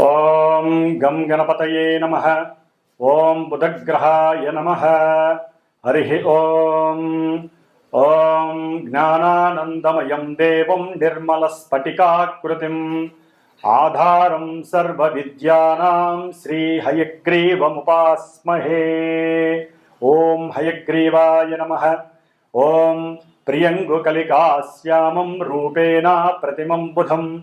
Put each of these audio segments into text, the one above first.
ఓం గం గణపతయే నమ. ఓం బుధగ్రహాయ నమ. హరి ఓం. ఓం జ్ఞానానందమయం దేవం నిర్మలస్ఫటికాకృతిం. ఆధారం సర్వ విద్యానాం శ్రీ హయగ్రీవముపాస్మహే ఓం హయగ్రీవాయ నమ. ఓం ప్రియంగుకలికాశ్యామం రూపేణ ప్రతిమం బుధం.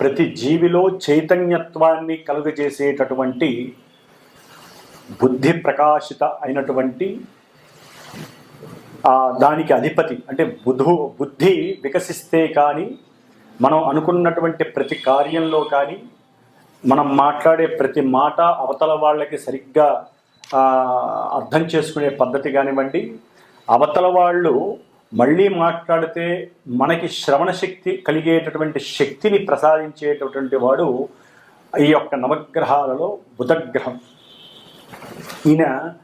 ప్రతి జీవిలో చైతన్యత్వాన్ని కలుగజేసేటటువంటి బుద్ధి ప్రకాశిత అయినటువంటి దానికి అధిపతి అంటే బుధు బుద్ధి వికసిస్తే కానీ మనం అనుకున్నటువంటి ప్రతి కార్యంలో కానీ మనం మాట్లాడే ప్రతి మాట అవతల వాళ్ళకి సరిగ్గా అర్థం చేసుకునే పద్ధతి కానివ్వండి అవతల వాళ్ళు మళ్ళీ మాట్లాడితే మనకి శ్రవణ శక్తి కలిగేటటువంటి శక్తిని ప్రసాదించేటటువంటి వాడు ఈ యొక్క నవగ్రహాలలో బుధగ్రహం. ఈయన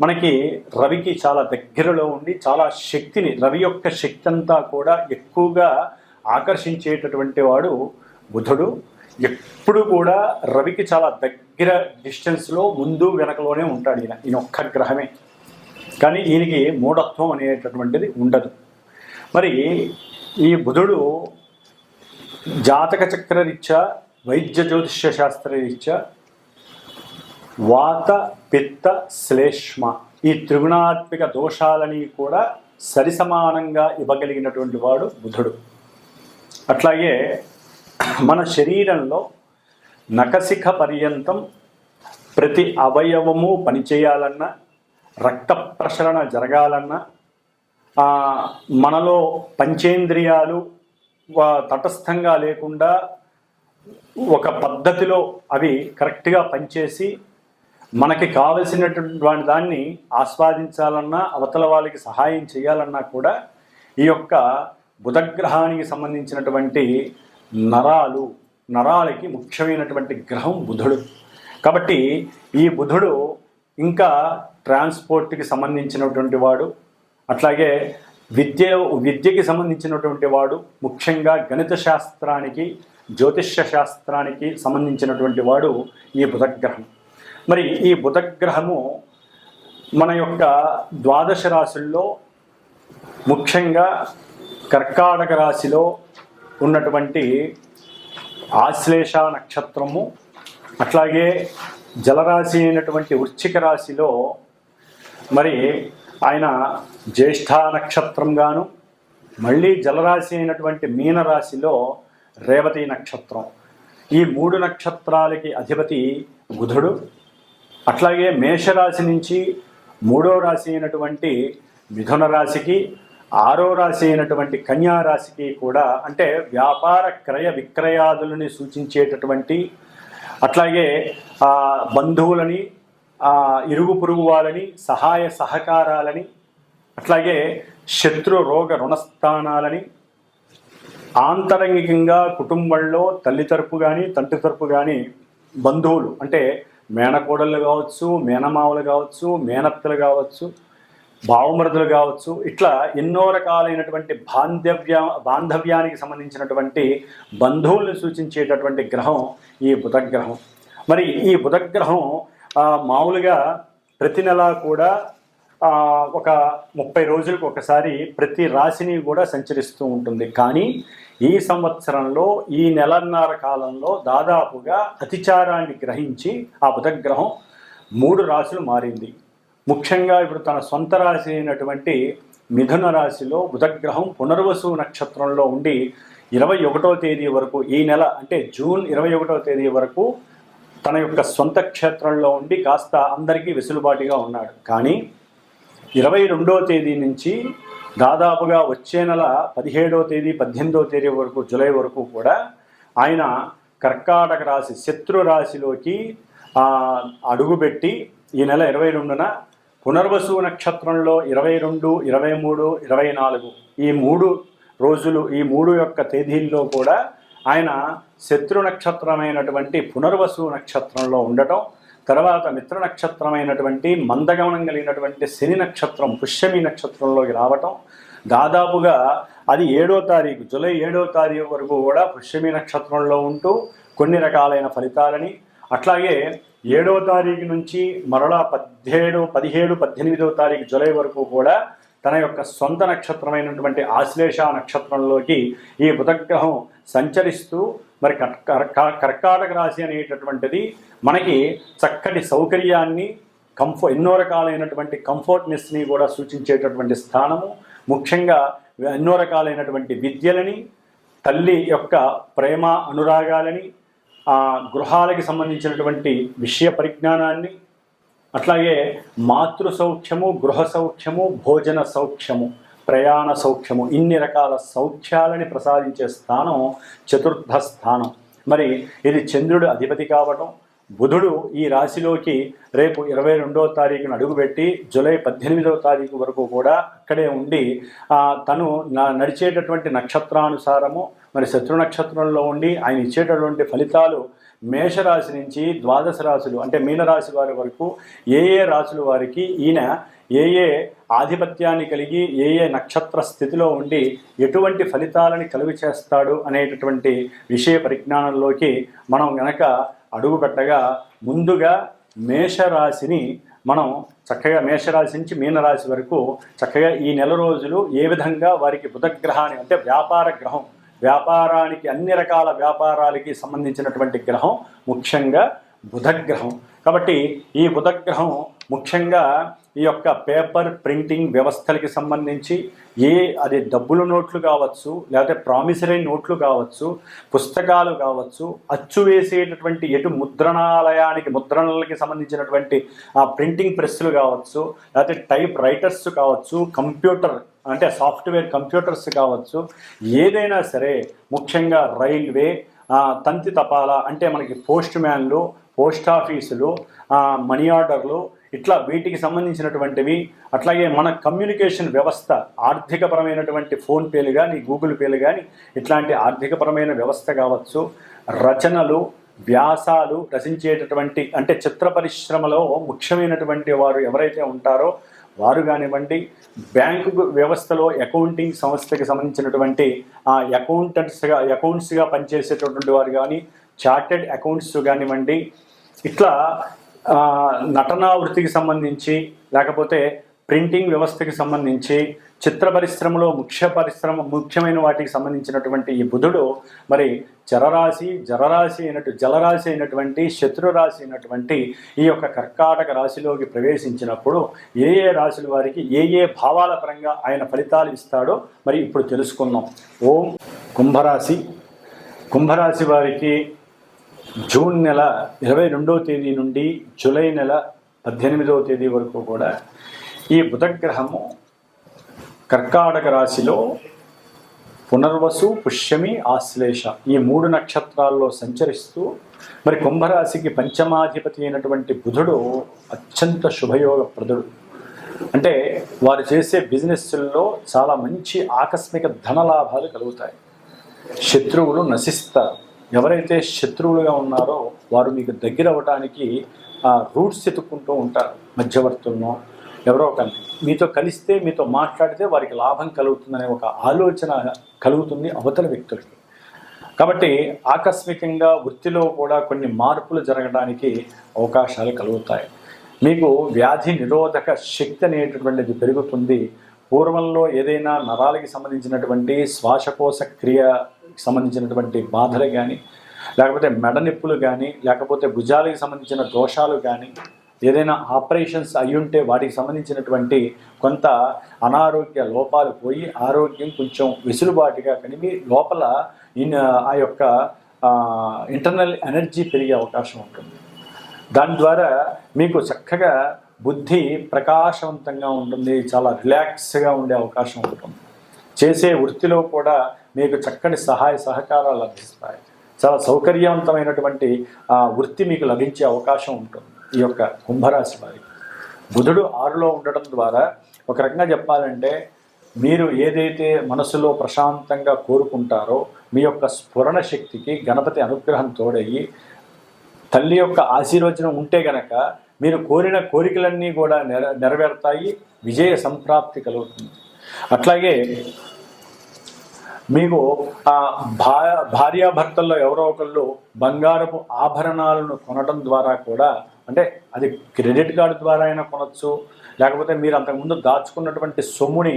మనకి రవికి చాలా దగ్గరలో ఉండి చాలా శక్తిని రవి యొక్క శక్తి అంతా కూడా ఎక్కువగా ఆకర్షించేటటువంటి వాడు బుధుడు. ఎప్పుడు కూడా రవికి చాలా దగ్గర డిస్టెన్స్లో ముందు వెనకలోనే ఉంటాడు ఈయన. ఈయన ఒక్క గ్రహమే. కానీ దీనికి మూఢత్వం అనేటటువంటిది ఉండదు. మరి ఈ బుధుడు జాతక చక్రరీత్యా వైద్య జ్యోతిష్య శాస్త్రరీత్యా వాత పిత్త శ్లేష్మ ఈ త్రిగుణాత్మిక దోషాలని కూడా సరిసమానంగా ఇవ్వగలిగినటువంటి వాడు బుధుడు. అట్లాగే మన శరీరంలో నకశిఖ పర్యంతం ప్రతి అవయవము పనిచేయాలన్నా రక్త ప్రసరణ జరగాలన్నా మనలో పంచేంద్రియాలు తటస్థంగా లేకుండా ఒక పద్ధతిలో అవి కరెక్ట్గా పనిచేసి మనకి కావలసినటువంటి దాన్ని ఆస్వాదించాలన్నా అవతల వాళ్ళకి సహాయం చేయాలన్నా కూడా ఈ యొక్క బుధగ్రహానికి సంబంధించినటువంటి నరాలు నరాలకి ముఖ్యమైనటువంటి గ్రహం బుధుడు. కాబట్టి ఈ బుధుడు ఇంకా ట్రాన్స్పోర్ట్కి సంబంధించినటువంటి వాడు అట్లాగే విద్య విద్యకి సంబంధించినటువంటి వాడు ముఖ్యంగా గణిత శాస్త్రానికి జ్యోతిష్య శాస్త్రానికి సంబంధించినటువంటి వాడు ఈ బుధగ్రహం. మరి ఈ బుధగ్రహము మన యొక్క ద్వాదశ రాశుల్లో ముఖ్యంగా కర్కాటక రాశిలో ఉన్నటువంటి ఆశ్లేష నక్షత్రము అట్లాగే జలరాశి అయినటువంటి వృశ్చిక రాశిలో మరి ఆయన జ్యేష్ఠ నక్షత్రంగాను మళ్ళీ జలరాశి అయినటువంటి మీనరాశిలో రేవతి నక్షత్రం. ఈ మూడు నక్షత్రాలకి అధిపతి బుధుడు. అట్లాగే మేషరాశి నుంచి మూడో రాశి అయినటువంటి మిథున రాశికి ఆరో రాశి అయినటువంటి కన్యా రాశికి కూడా అంటే వ్యాపార క్రయ విక్రయాదులని సూచించేటటువంటి అట్లాగే బంధువులని ఇరుగు పొరుగు వాళ్ళని సహాయ సహకారాలని అట్లాగే శత్రు రోగ రుణస్థానాలని ఆంతరంగికంగా కుటుంబంలో తల్లి తరపు కానీ తండ్రి తరపు కానీ బంధువులు అంటే మేనకోడళ్ళు కావచ్చు మేనమావులు కావచ్చు మేనత్తలు కావచ్చు భావమృతులు కావచ్చు ఇట్లా ఎన్నో రకాలైనటువంటి బాంధవ్య బాంధవ్యానికి సంబంధించినటువంటి బంధువులను సూచించేటటువంటి గ్రహం ఈ బుధగ్రహం. మరి ఈ బుధగ్రహం మామూలుగా ప్రతి నెల కూడా ఒక ముప్పై రోజులకు ఒకసారి ప్రతి రాశిని కూడా సంచరిస్తూ ఉంటుంది. కానీ ఈ సంవత్సరంలో ఈ నెలన్నర కాలంలో దాదాపుగా అతిచారాన్ని గ్రహించి ఆ బుధగ్రహం మూడు రాశులు మారింది. ముఖ్యంగా ఇప్పుడు తన సొంత రాశి అయినటువంటి మిథున రాశిలో బుధగ్రహం పునర్వసు నక్షత్రంలో ఉండి ఇరవై ఒకటో తేదీ వరకు ఈ నెల అంటే జూన్ ఇరవై ఒకటో తేదీ వరకు తన యొక్క సొంత క్షేత్రంలో ఉండి కాస్త అందరికీ వెసులుబాటుగా ఉన్నాడు. కానీ ఇరవై రెండో తేదీ నుంచి దాదాపుగా వచ్చే నెల పదిహేడో తేదీ పద్దెనిమిదో తేదీ వరకు జూలై వరకు కూడా ఆయన కర్కాటక రాశి శత్రు రాశిలోకి అడుగుపెట్టి ఈ నెల ఇరవై రెండున పునర్వసు నక్షత్రంలో ఇరవై రెండు ఇరవై మూడు ఇరవై నాలుగు ఈ మూడు రోజులు ఈ మూడు యొక్క తేదీల్లో కూడా ఆయన శత్రు నక్షత్రమైనటువంటి పునర్వసు నక్షత్రంలో ఉండటం తర్వాత మిత్ర నక్షత్రమైనటువంటి మందగమనం కలిగినటువంటి శని నక్షత్రం పుష్యమి నక్షత్రంలోకి రావటం. దాదాపుగా అది ఏడో తారీఖు జూలై ఏడో తారీఖు వరకు కూడా పుష్యమి నక్షత్రంలో ఉంటూ కొన్ని రకాలైన ఫలితాలని అట్లాగే ఏడో తారీఖు నుంచి మరలా పదిహేడు పదిహేడు పద్దెనిమిదవ తారీఖు జూలై వరకు కూడా తన యొక్క సొంత నక్షత్రమైనటువంటి ఆశ్లేష నక్షత్రంలోకి ఈ బుధగ్రహం సంచరిస్తూ మరి కర్- కర్కాటక రాశి అనేటటువంటిది మనకి చక్కటి సౌకర్యాన్ని కంఫో ఎన్నో రకాలైనటువంటి కంఫర్ట్నెస్ని కూడా సూచించేటటువంటి స్థానము. ముఖ్యంగా ఎన్నో రకాలైనటువంటి విద్యలని తల్లి యొక్క ప్రేమ అనురాగాలని గృహాలకి సంబంధించినటువంటి విషయ పరిజ్ఞానాన్ని అట్లాగే మాతృ సౌఖ్యము గృహ సౌఖ్యము భోజన సౌఖ్యము ప్రయాణ సౌఖ్యము ఇన్ని రకాల సౌఖ్యాలని ప్రసాదించే స్థానం చతుర్థ స్థానం. మరి ఇది చంద్రుడు అధిపతి కావటం బుధుడు ఈ రాశిలోకి రేపు ఇరవై రెండవ తారీఖున అడుగుపెట్టి జూలై పద్దెనిమిదవ తారీఖు వరకు కూడా అక్కడే ఉండి తను నడిచేటటువంటి నక్షత్రానుసారము మరి శత్రు నక్షత్రంలో ఉండి ఆయన ఇచ్చేటటువంటి ఫలితాలు మేషరాశి నుంచి ద్వాదశ రాశులు అంటే మీనరాశి వారి వరకు ఏ ఏ రాశుల వారికి ఈయన ఏ ఏ ఆధిపత్యాన్ని కలిగి ఏ ఏ నక్షత్ర స్థితిలో ఉండి ఎటువంటి ఫలితాలని కలుగు చేస్తాడు అనేటటువంటి విషయ పరిజ్ఞానంలోకి మనం గనక అడుగు పెట్టగా ముందుగా మేషరాశిని మనం చక్కగా మేషరాశి నుంచి మీనరాశి వరకు చక్కగా ఈ నెల రోజులు ఏ విధంగా వారికి బుధగ్రహాన్ని అంటే వ్యాపార గ్రహం వ్యాపారానికి అన్ని రకాల వ్యాపారాలకి సంబంధించినటువంటి గ్రహం ముఖ్యంగా బుధగ్రహం. కాబట్టి ఈ బుధగ్రహం ముఖ్యంగా ఈ యొక్క పేపర్ ప్రింటింగ్ వ్యవస్థలకి సంబంధించి ఏ అది డబ్బుల నోట్లు కావచ్చు లేకపోతే ప్రామిసరీ నోట్లు కావచ్చు పుస్తకాలు కావచ్చు అచ్చు వేసేటటువంటి ఎటు ముద్రణాలయానికి ముద్రణలకి సంబంధించినటువంటి ఆ ప్రింటింగ్ ప్రెస్సులు కావచ్చు లేకపోతే టైప్ రైటర్స్ కావచ్చు కంప్యూటర్ అంటే సాఫ్ట్వేర్ కంప్యూటర్స్ కావచ్చు ఏదైనా సరే ముఖ్యంగా రైల్వే తంతి తపాలా అంటే మనకి పోస్ట్ మ్యాన్లు పోస్ట్ ఆఫీసులు మనీ ఆర్డర్లు ఇట్లా వీటికి సంబంధించినటువంటివి అట్లాగే మన కమ్యూనికేషన్ వ్యవస్థ ఆర్థికపరమైనటువంటి ఫోన్పేలు కానీ గూగుల్ పేలు కానీ ఇట్లాంటి ఆర్థికపరమైన వ్యవస్థ కావచ్చు రచనలు వ్యాసాలు రచించేటటువంటి అంటే చిత్ర పరిశ్రమలో ముఖ్యమైనటువంటి వారు ఎవరైతే ఉంటారో వారు కానివ్వండి బ్యాంకు వ్యవస్థలో అకౌంటింగ్ సంస్థకి సంబంధించినటువంటి ఆ అకౌంటెంట్స్గా అకౌంట్స్గా పనిచేసేటటువంటి వారు కానీ చార్టెడ్ అకౌంట్స్ కానివ్వండి ఇట్లా నటనా వృత్తికి సంబంధించి లేకపోతే ప్రింటింగ్ వ్యవస్థకి సంబంధించి చిత్ర పరిశ్రమలో ముఖ్య పరిశ్రమ ముఖ్యమైన వాటికి సంబంధించినటువంటి ఈ బుధుడు మరి జరరాశి జలరాశి అయినట్టు జలరాశి అయినటువంటి శత్రురాశి అయినటువంటి ఈ యొక్క కర్కాటక రాశిలోకి ప్రవేశించినప్పుడు ఏ ఏ రాశుల వారికి ఏ ఏ భావాల పరంగా ఆయన ఫలితాలు ఇస్తాడో మరి ఇప్పుడు తెలుసుకుందాం. ఓం కుంభరాశి. కుంభరాశి వారికి జూన్ నెల ఇరవై రెండవ తేదీ నుండి జూలై నెల పద్దెనిమిదవ తేదీ వరకు కూడా ఈ బుధగ్రహము కర్కాటక రాశిలో పునర్వసు పుష్యమి ఆశ్లేష ఈ మూడు నక్షత్రాల్లో సంచరిస్తూ మరి కుంభరాశికి పంచమాధిపతి అయినటువంటి బుధుడు అత్యంత శుభయోగప్రదుడు. అంటే వారు చేసే బిజినెస్ల్లో చాలా మంచి ఆకస్మిక ధనలాభాలు కలుగుతాయి. శత్రువులు నశిస్తారు. ఎవరైతే శత్రువులుగా ఉన్నారో వారు మీకు దగ్గర అవ్వడానికి ఆ రూట్స్ ఎత్తుక్కుంటూ ఉంటారు. మధ్యవర్తులను ఎవరో ఒకరిని మీతో కలిస్తే మీతో మాట్లాడితే వారికి లాభం కలుగుతుందనే ఒక ఆలోచన కలుగుతుంది అవతల వ్యక్తులకి. కాబట్టి ఆకస్మికంగా వృత్తిలో కూడా కొన్ని మార్పులు జరగడానికి అవకాశాలు కలుగుతాయి. మీకు వ్యాధి నిరోధక శక్తి అనేటటువంటిది పెరుగుతుంది. పూర్వంలో ఏదైనా నరాలకి సంబంధించినటువంటి శ్వాసకోశ క్రియకి సంబంధించినటువంటి బాధలు కానీ లేకపోతే మెడ నొప్పులు కానీ లేకపోతే భుజాలకు సంబంధించిన దోషాలు కానీ ఏదైనా ఆపరేషన్స్ అయ్యుంటే వాటికి సంబంధించినటువంటి కొంత అనారోగ్య లోపాలు పోయి ఆరోగ్యం కొంచెం వెసులుబాటుగా కలిగి లోపల ఇన్ ఆ యొక్క ఇంటర్నల్ ఎనర్జీ పెరిగే అవకాశం ఉంటుంది. దాని ద్వారా మీకు చక్కగా బుద్ధి ప్రకాశవంతంగా ఉంటుంది చాలా రిలాక్స్గా ఉండే అవకాశం ఉంటుంది. చేసే వృత్తిలో కూడా మీకు చక్కటి సహాయ సహకారాలు లభిస్తాయి. చాలా సౌకర్యవంతమైనటువంటి ఆ, వృత్తి మీకు లభించే అవకాశం ఉంటుంది. ఈ యొక్క కుంభరాశి వారి. బుధుడు ఆరులో ఉండడం ద్వారా ఒక రకంగా చెప్పాలంటే మీరు ఏదైతే మనసులో ప్రశాంతంగా కోరుకుంటారో మీ యొక్క స్ఫురణ శక్తికి గణపతి అనుగ్రహం తోడయ్యి తల్లి యొక్క ఆశీర్వచనం ఉంటే గనక మీరు కోరిన కోరికలన్నీ కూడా నెర నెరవేరుతాయి విజయ సంప్రాప్తి కలుగుతుంది. అట్లాగే మీకు ఆ భా భార్యాభర్తల్లో ఎవరో ఒకళ్ళు బంగారపు ఆభరణాలను కొనడం ద్వారా కూడా అంటే అది క్రెడిట్ కార్డు ద్వారా అయినా కొనవచ్చు లేకపోతే మీరు అంతకుముందు దాచుకున్నటువంటి సొమ్ముని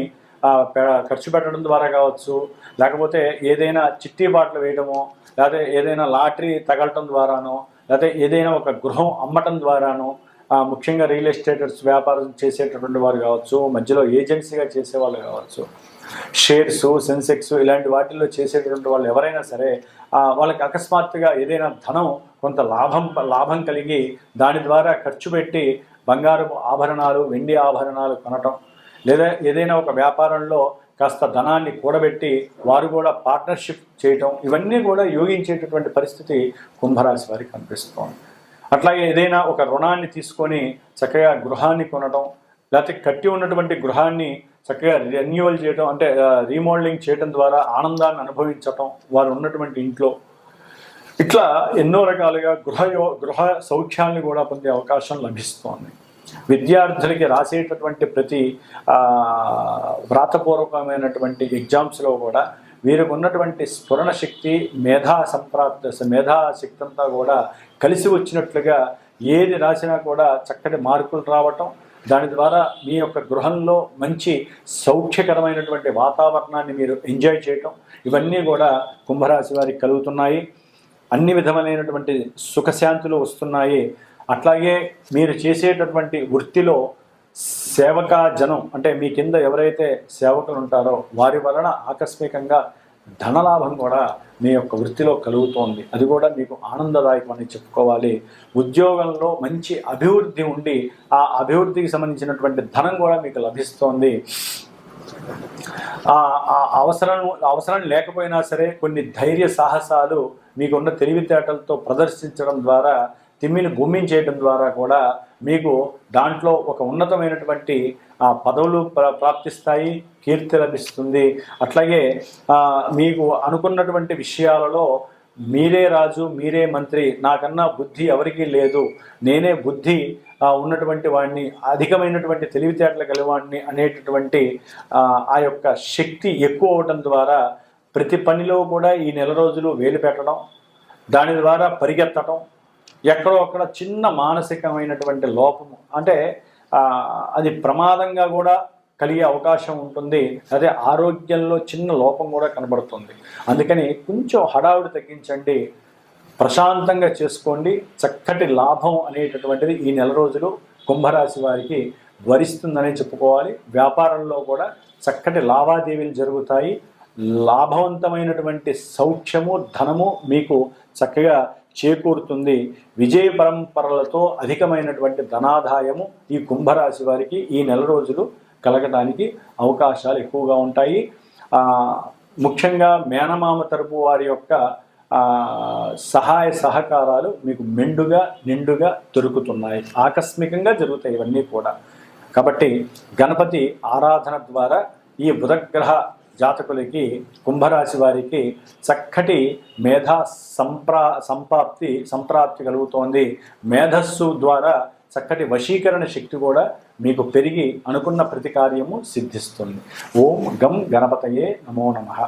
ఖర్చు పెట్టడం ద్వారా కావచ్చు. లేకపోతే ఏదైనా చిట్టి బాటలు వేయడమో లేకపోతే ఏదైనా లాటరీ తగలటం ద్వారానో లేకపోతే ఏదైనా ఒక గృహం అమ్మటం ద్వారానో ముఖ్యంగా రియల్ ఎస్టేటర్స్ వ్యాపారం చేసేటటువంటి వారు కావచ్చు మధ్యలో ఏజెన్సీగా చేసేవాళ్ళు కావచ్చు. షేర్స్ సెన్సెక్స్ ఇలాంటి వాటిల్లో చేసేటటువంటి వాళ్ళు ఎవరైనా సరే వాళ్ళకి అకస్మాత్తుగా ఏదైనా ధనం కొంత లాభం లాభం కలిగి దాని ద్వారా ఖర్చు పెట్టి బంగారపు ఆభరణాలు వెండి ఆభరణాలు కొనటం. లేదా ఏదైనా ఒక వ్యాపారంలో కాస్త ధనాన్ని కూడబెట్టి వారు కూడా పార్ట్నర్షిప్ చేయటం. ఇవన్నీ కూడా యోగించేటటువంటి పరిస్థితి కుంభరాశి వారికి కనిపిస్తోంది. అట్లాగే ఏదైనా ఒక రుణాన్ని తీసుకొని చక్కగా గృహాన్ని కొనటం లేకపోతే కట్టి ఉన్నటువంటి గృహాన్ని చక్కగా రెన్యువల్ చేయడం అంటే రీమోడలింగ్ చేయడం ద్వారా ఆనందాన్ని అనుభవించటం వారు ఉన్నటువంటి ఇంట్లో ఇట్లా ఎన్నో రకాలుగా గృహయో గృహ సౌఖ్యాన్ని కూడా పొందే అవకాశం లభిస్తోంది. విద్యార్థులకి రాసేటటువంటి ప్రతి వ్రాతపూర్వకమైనటువంటి ఎగ్జామ్స్లో కూడా వీరికి ఉన్నటువంటి స్ఫురణ శక్తి మేధా సంప్రాప్త మేధా శక్తి అంతా కూడా కలిసి వచ్చినట్లుగా ఏది రాసినా కూడా చక్కటి మార్కులు రావటం దాని ద్వారా మీ యొక్క గృహంలో మంచి సౌఖ్యకరమైనటువంటి వాతావరణాన్ని మీరు ఎంజాయ్ చేయటం ఇవన్నీ కూడా కుంభరాశి వారికి కలుగుతున్నాయి. అన్ని విధములైనటువంటి సుఖశాంతులు వస్తున్నాయి. అట్లాగే మీరు చేసేటటువంటి వృత్తిలో సేవకా జనం అంటే మీ కింద ఎవరైతే సేవకులు ఉంటారో వారి వలన ఆకస్మికంగా ధనలాభం కూడా మీ యొక్క వృత్తిలో కలుగుతోంది. అది కూడా మీకు ఆనందదాయకం అని చెప్పుకోవాలి. ఉద్యోగంలో మంచి అభివృద్ధి ఉండి ఆ అభివృద్ధికి సంబంధించినటువంటి ధనం కూడా మీకు లభిస్తోంది. అవసరం అవసరం లేకపోయినా సరే కొన్ని ధైర్య సాహసాలు మీకున్న తెలివితేటలతో ప్రదర్శించడం ద్వారా తిమ్మిని గుమ్మించేయడం ద్వారా కూడా మీకు దాంట్లో ఒక ఉన్నతమైనటువంటి ఆ, పదవులు ప్ర- ప్రాప్తిస్తాయి కీర్తి లభిస్తుంది. అట్లాగే మీకు అనుకున్నటువంటి విషయాలలో మీరే రాజు మీరే మంత్రి నాకన్నా బుద్ధి ఎవరికీ లేదు. నేనే బుద్ధి ఉన్నటువంటి వాడిని అధికమైనటువంటి తెలివితేటలు కలివాడిని అనేటటువంటి ఆ, యొక్క శక్తి ఎక్కువ అవడం ద్వారా ప్రతి పనిలో కూడా ఈ నెల రోజులు వేలు పెట్టడం దాని ద్వారా పరిగెత్తడం ఎక్కడో అక్కడ చిన్న మానసికమైనటువంటి లోపము. అంటే అది ప్రమాదంగా కూడా కలిగే అవకాశం ఉంటుంది. అదే ఆరోగ్యంలో చిన్న లోపం కూడా కనబడుతుంది. అందుకని కొంచెం హడావుడి తగ్గించండి. ప్రశాంతంగా చేసుకోండి. చక్కటి లాభం అనేటటువంటిది ఈ నెల రోజులు కుంభరాశి వారికి వరిస్తుందని చెప్పుకోవాలి. వ్యాపారంలో కూడా చక్కటి లావాదేవీలు జరుగుతాయి. లాభవంతమైనటువంటి సౌఖ్యము ధనము మీకు చక్కగా చేకూరుతుంది. విజయ పరంపరలతో అధికమైనటువంటి ధనాదాయము ఈ కుంభరాశి వారికి ఈ నెల రోజులు కలగడానికి అవకాశాలు ఎక్కువగా ఉంటాయి. ముఖ్యంగా మేనమామ తరపు వారి యొక్క సహాయ సహకారాలు మీకు మెండుగా నిండుగా దొరుకుతున్నాయి. ఆకస్మికంగా జరుగుతాయి ఇవన్నీ కూడా. కాబట్టి గణపతి ఆరాధన ద్వారా ఈ బుధగ్రహ జాతకులకి కుంభరాశి వారికి చక్కటి మేధా సంప్రా సంప్రాప్తి సంప్రాప్తి కలుగుతోంది. మేధస్సు ద్వారా చక్కటి వశీకరణ శక్తి కూడా మీకు పెరిగి అనుకున్న ప్రతి కార్యము సిద్ధిస్తుంది. ఓం గం గణపతయే నమో నమః.